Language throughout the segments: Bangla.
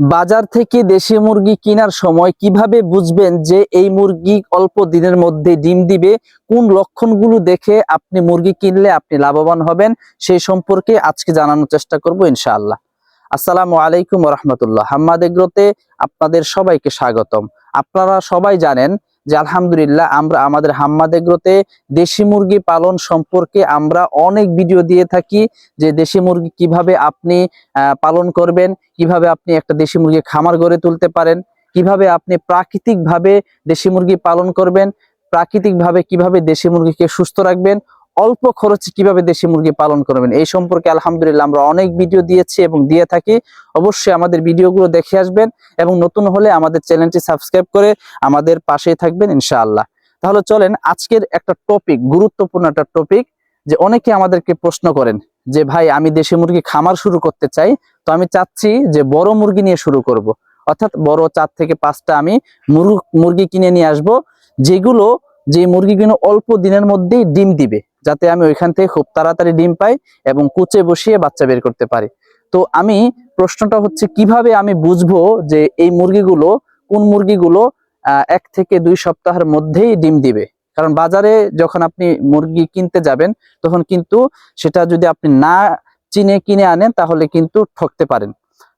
বাজার থেকে দেশি মুরগি কেনার সময় কীভাবে বুঝবেন যে এই মুরগি অল্প দিনের মধ্যে ডিম দিবে? কোন লক্ষণগুলো দেখে আপনি মুরগি কিনলে আপনি লাভবান হবেন? সেই সম্পর্কে আজকে জানানোর চেষ্টা করব ইনশাআল্লাহ। আসসালামু আলাইকুম রহমতুল্লাহ। হাম্মাদ এগ্রোতে আপনাদের সবাইকে স্বাগতম। আপনারা সবাই জানেন যে আলহামদুলিল্লাহ আমরা আমাদের হাম্মাদ দেশি মুরগি পালন সম্পর্কে আমরা অনেক ভিডিও দিয়ে থাকি যে দেশি মুরগি কীভাবে আপনি পালন করবেন, কীভাবে আপনি একটা দেশি মুরগি খামার গড়ে তুলতে পারেন, কীভাবে আপনি প্রাকৃতিকভাবে দেশি মুরগি পালন করবেন, প্রাকৃতিকভাবে কীভাবে দেশি মুরগিকে সুস্থ রাখবেন অল্প খরচে কীভাবে দেশি মুরগি পালন করবেন? এই সম্পর্কে আলহামদুলিল্লাহ আমরা অনেক ভিডিও দিয়েছি এবং দিয়ে থাকি। অবশ্যই আমাদের ভিডিওগুলো দেখে আসবেন এবং নতুন হলে আমাদের চ্যানেলটি সাবস্ক্রাইব করে আমাদের পাশেই থাকবেন ইনশাআল্লাহ। তাহলে চলেন আজকের একটা টপিক গুরুত্বপূর্ণ একটা টপিক যে অনেকে আমাদেরকে প্রশ্ন করেন যে, ভাই, আমি দেশি মুরগি খামার শুরু করতে চাই, তো আমি চাচ্ছি যে বড় মুরগি নিয়ে শুরু করব। অর্থাৎ বড় চার থেকে পাঁচটা আমি মুরগ, মুরগি কিনে নিয়ে আসব, যেগুলো, যে মুরগিগুলো অল্প দিনের মধ্যেই ডিম দিবে। যাতে আমি ওইখান থেকে খুব তাড়াতাড়ি ডিম পাই এবং কুচে বসিয়ে বাচ্চা বের করতে পারি। তো আমি প্রশ্নটা হচ্ছে, কীভাবে আমি বুঝব যে এই মুরগিগুলো কোন মুরগিগুলো এক থেকে দুই সপ্তাহের মধ্যেই ডিম দিবে? কারণ বাজারে যখন আপনি মুরগি কিনতে যাবেন, তখন কিন্তু সেটা যদি আপনি না চিনে কিনে আনেন, তাহলে কিন্তু ঠকতে পারেন।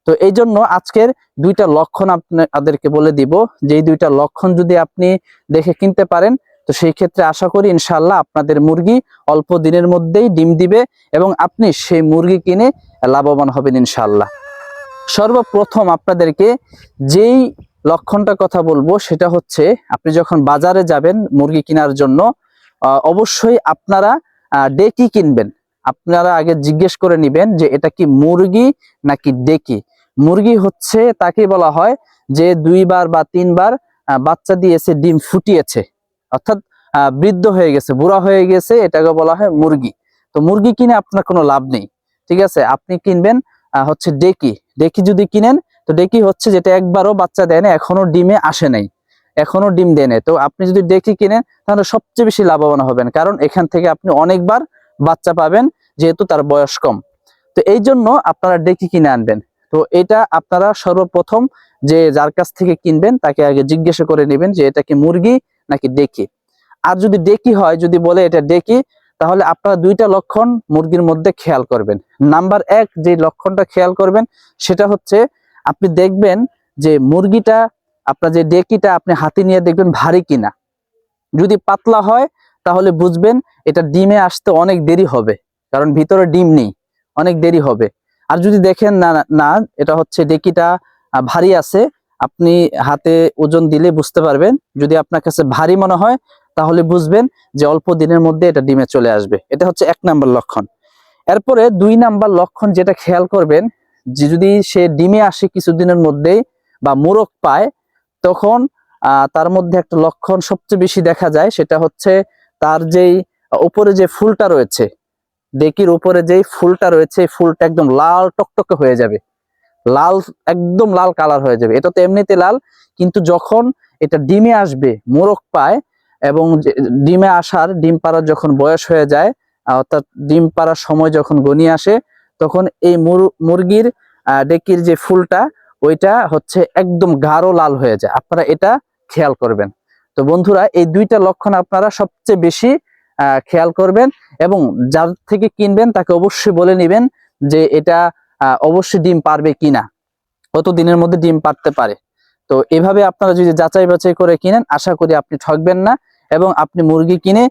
তো এই জন্য আজকের দুইটা লক্ষণ আপনাদেরকে বলে দিব। যে দুইটা লক্ষণ যদি আপনি দেখে কিনতে পারেন তো সেই ক্ষেত্রে আশা করি ইনশাল্লাহ আপনাদের মুরগি অল্প দিনের মধ্যেই ডিম দিবে এবং আপনি সেই মুরগি কিনে লাভবান হবেন ইনশাল্লাহ সর্বপ্রথম আপনাদেরকে যেই লক্ষণটা কথা বলব সেটা হচ্ছে আপনি যখন বাজারে যাবেন মুরগি কেনার জন্য অবশ্যই আপনারা ডেকি কিনবেন। আপনারা আগে জিজ্ঞেস করে নেবেন যে এটা কি মুরগি নাকি ডেকি? মুরগি হচ্ছে তাকে বলা হয় যে দুইবার বা তিনবার বাচ্চা দিয়েছে, ডিম ফুটিয়েছে। অর্থাৎ বৃদ্ধ হয়ে গেছে, বুড়া হয়ে গেছে, এটাকে বলা হয় মুরগি। তো মুরগি কিনে আপনার কোনো লাভ নেই, ঠিক আছে? আপনি কিনবেন হচ্ছে ডেকি। ডেকি যদি কিনেন, তো ডেকি হচ্ছে যেটা একবারও বাচ্চা দেয় না এখনও ডিমে আসে নাই এখনও ডিম দেয় নাই। তো আপনি যদি ডেকি কিনেন, তাহলে সবচেয়ে বেশি লাভবান হবেন, কারণ এখান থেকে আপনি অনেকবার বাচ্চা পাবেন, যেহেতু তার বয়স কম। তো এই জন্য আপনারা ডেকি কিনে আনবেন। তো এটা আপনারা সর্বপ্রথম যে যার কাছ থেকে কিনবেন, তাকে আগে জিজ্ঞাসা করে নেবেন যে এটা কি মুরগি নাকি ডেকি আর যদি ডেকি হয়, যদি বলে এটা ডেকি তাহলে আপনারা দুইটা লক্ষণ মুরগির মধ্যে খেয়াল করবেন। নাম্বার এক, যে লক্ষণটা খেয়াল করবেন, সেটা হচ্ছে আপনি দেখবেন যে মুরগিটা, আপনার যে ডেকিটা আপনি হাতে নিয়ে দেখবেন ভারী কিনা। যদি পাতলা হয়, তাহলে বুঝবেন এটা ডিমে আসতে অনেক দেরি হবে, কারণ ভিতরে ডিম নেই, অনেক দেরি হবে। আর যদি দেখেন না না এটা হচ্ছে ডেকিটা ভারী আছে আপনি হাতে ওজন দিলে বুঝতে পারবেন। যদি আপনার কাছে ভারী মনে হয়, তাহলে বুঝবেন যে অল্প দিনের মধ্যে এটা ডিমে চলে আসবে। এটা হচ্ছে এক নাম্বার লক্ষণ। এরপরে দুই নাম্বার লক্ষণ যেটা খেয়াল করবেন, যে যদি সে ডিমে আসে কিছুদিনের মধ্যেই বা মোরগ পায়, তখন তার মধ্যে একটা লক্ষণ সবচেয়ে বেশি দেখা যায়, সেটা হচ্ছে তার যেই উপরে যে ফুলটা রয়েছে ডেকির উপরে যেই ফুলটা রয়েছে ফুলটা একদম লাল টকটকে হয়ে যাবে। লাল, একদম লাল কালার হয়ে যাবে। এটা তো এমনিতে লাল, কিন্তু যখন এটা ডিমে আসবে, মোরগ পায়, এবং ডিমে আসার, ডিম পাড়ার যখন বয়স হয়ে যায় অর্থাৎ ডিম পাড়ার সময় যখন গনিয়ে আসে, তখন এই মুর- মুরগির ডেকির যে ফুলটা, ওইটা হচ্ছে একদম গাঢ় লাল হয়ে যায়। আপনারা এটা খেয়াল করবেন। তো বন্ধুরা, এই দুইটা লক্ষণ আপনারা সবচেয়ে বেশি খেয়াল করবেন, এবং যার থেকে কিনবেন তাকে অবশ্যই বলে নেবেন যে এটা অবশ্যই ডিম পারবে কিনা? কত দিনের মধ্যে ডিম পারতে পারে? তো এভাবে আপনারা যদি যাচাই বাছাই করে কিনেন, আশা করি আপনি ঠকবেন না এবং আপনি মুরগি কিনে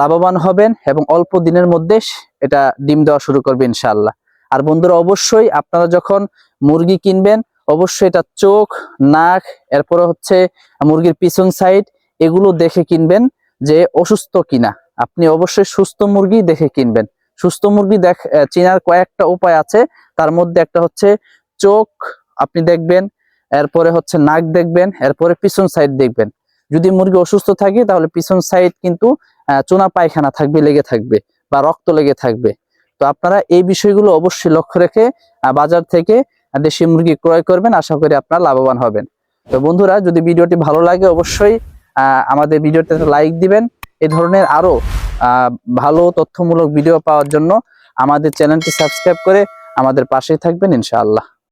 লাভবান হবেন এবং অল্প দিনের মধ্যে এটা ডিম দেওয়া শুরু করবে ইনশাল্লাহ আর বন্ধুরা, অবশ্যই আপনারা যখন মুরগি কিনবেন, অবশ্যই এটা চোখ, নাক, এরপরে হচ্ছে মুরগির পিছন সাইড, এগুলো দেখে কিনবেন যে অসুস্থ কিনা। আপনি অবশ্যই সুস্থ মুরগি দেখে কিনবেন। সুস্থ মুরগি দেখ চেনার কয়েকটা উপায় আছে। তার মধ্যে একটা হচ্ছে চোখ আপনি দেখবেন এরপরে হচ্ছে নাক দেখবেন এরপরে পিছন সাইড দেখবেন। যদি মুরগি অসুস্থ থাকে তাহলে পিছন সাইড কিন্তু চোনা পায়খানা থাকবে লেগে থাকবে বা রক্ত লেগে থাকবে। তো আপনারা এই বিষয়গুলো অবশ্যই লক্ষ্য রেখে বাজার থেকে দেশি মুরগি ক্রয় করবেন। আশা করি আপনারা লাভবান হবেন। তো বন্ধুরা যদি ভিডিওটি ভালো লাগে অবশ্যই আমাদের ভিডিওতে লাইক দিবেন। এ ধরনের আরও আহ, ভালো তথ্যমূলক ভিডিও পাওয়ার জন্য আমাদের চ্যানেলটি সাবস্ক্রাইব করে আমাদের পাশেই থাকবেন ইনশাআল্লাহ।